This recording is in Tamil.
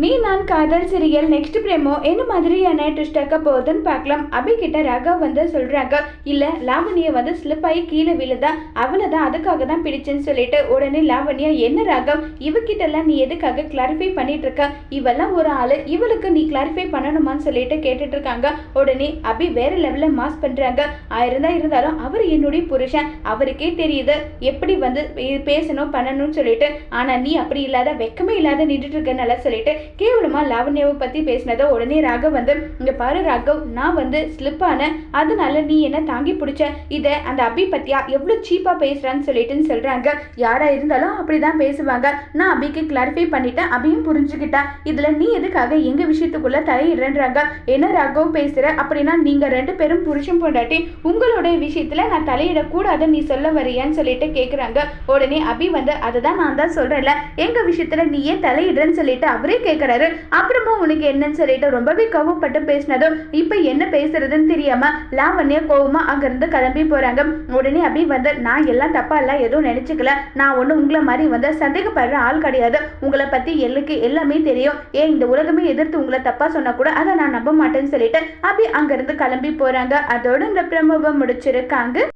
நீ நான் காதல் சிறியல் நெக்ஸ்ட் பிரேமோ என்ன மாதிரியான ட்விஸ்ட் ஆக்க போகுதுன்னு பார்க்கலாம். அபி கிட்ட ராகவ் வந்து சொல்றாங்க இல்ல லாவணியை வந்து ஸ்லிப் ஆகி கீழே விழுதா அவளை தான் அதுக்காக தான் பிடிச்சேன்னு சொல்லிட்டு உடனே லாவணியா என்ன ராகவ் இவகிட்ட எல்லாம் நீ எதுக்காக கிளாரிஃபை பண்ணிட்டு இருக்க? இவெல்லாம் ஒரு ஆளு இவளுக்கு நீ கிளாரிஃபை பண்ணணுமான்னு சொல்லிட்டு கேட்டுட்டு இருக்காங்க. உடனே அபி வேற லெவல்ல மாஸ் பண்றாங்க. ஆயிரம் இருந்தாலும் அவர் என்னுடைய புருஷன் அவருக்கே தெரியுது எப்படி வந்து பேசணும் பண்ணணும்னு சொல்லிட்டு. ஆனா நீ அப்படி இல்லாத வெக்கமே இல்லாத நின்றுட்டு இருக்கனால சொல்லிட்டு கேவலமா லாவண்யாவை பற்றி பேசினதை உடனே ராகவ் வந்து இங்கே பாரு ராகவ் நான் வந்து ஸ்லிப் ஆனேன். அதனால நீ என்ன தாங்கி பிடிச்ச? இதை அந்த அபி பத்தியா? எவ்வளவு சீப்பாக பேசுறான்னு சொல்லிட்டுன்னு சொல்கிறாங்க யாராக இருந்தாலும் அப்படிதான் பேசுவாங்க. நான் அபிக்கு கிளாரிஃபை பண்ணிட்டேன். அபியும் புரிஞ்சுக்கிட்டேன் இதில் நீ எதுக்காக எங்கள் விஷயத்துக்குள்ளே தலையிடுறன்றாங்க. என்ன ராகவ் பேசுகிற அப்படின்னா நீங்கள் ரெண்டு பேரும் புருஷன் பொண்டாட்டி. உங்களோட விஷயத்துல நான் தலையிடக்கூடாது. நீ சொல்ல வரியான்னு சொல்லிட்டு கேட்குறாங்க உடனே அபி வந்து அதை தான் நான் தான் சொல்கிறேன்ல எங்கள் விஷயத்துல நீ ஏன் தலையிடுறேன்னு சொல்லிட்டு அவரே கே கேக்குறாரு. அப்புறமா உனக்கு என்னன்னு சொல்லிட்டு ரொம்பவே கோவப்பட்டு பேசினதும் இப்ப என்ன பேசுறதுன்னு தெரியாம லாவண்யா கோவமா அங்கிருந்து கிளம்பி போறாங்க. உடனே அபி வந்து நான் எல்லாம் தப்பா இல்ல எதுவும் நினைச்சுக்கல. நான் ஒன்றும் உங்களை மாதிரி வந்து சந்தேகப்படுற ஆள் கிடையாது. உங்களை பத்தி எல்லுக்கு எல்லாமே தெரியும். ஏன் இந்த உலகமே எதிர்த்து உங்களை தப்பா சொன்னா கூட அதை நான் நம்ப மாட்டேன்னு சொல்லிட்டு அபி அங்கிருந்து கிளம்பி போறாங்க. அதோட இந்த பிரமுகம் முடிச்சிருக்காங்க.